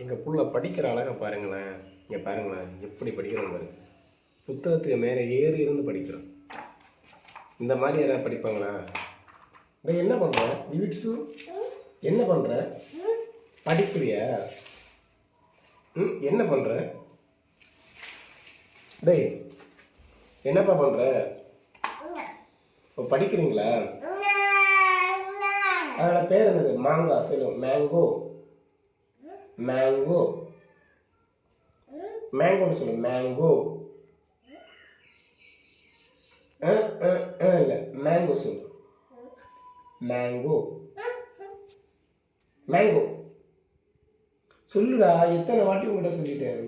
எங்கள் புள்ள படிக்கிற அழகை பாருங்களேன். இங்கே பாருங்களேன் எப்படி படிக்கிறோம் பாருங்க புத்தகத்துக்கு மேலே ஏறி இருந்து படிக்கிறோம். இந்த மாதிரி யாராவது படிப்பாங்களா? டேய் என்ன பண்ணுற விவிட்ஸு என்ன பண்ணுற படிக்கிறியா? ம் என்ன பண்ணுற டேய் என்னப்பா பண்ணுற இப்போ படிக்கிறீங்களா? அதோட பேர் என்னது? மாங்கா சொல்லும் மேங்கோ மேங்கோ மேங்கோன்னு சொல்லு மேங்கோ இல்லை மேங்கோ சொல்லு. மேங்கோ மேங்கோ சொல்லுடா எத்தனை வாட்டி உங்கள்கிட்ட சொல்லிட்டேன்?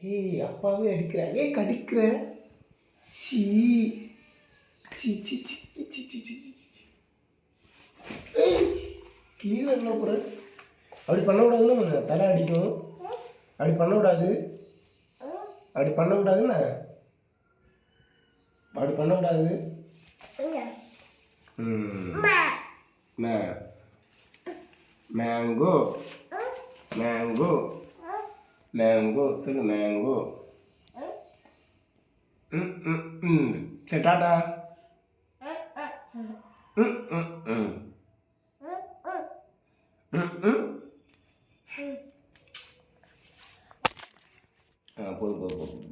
ஏய் அப்பாவே அடிக்கிற. ஏன் கடிக்கிற? சீ. சி சி சி சி சி சி சி சி. கீழே என்ன போகிற அப்படி பண்ணக்கூடாதுன்னு கொஞ்சம் தலை அடிக்கும். அப்படி பண்ணக்கூடாது. அப்படி பண்ணக்கூடாதுன்னு அப்படி பண்ணக்கூடாது. மேங்கோ. மேங்கோ. மேங்கோ. சொல்லு மேங்கோ. ம் ம் ம். சரி டாட்டா ம் ம் ம். ம் ம். 嗯不不不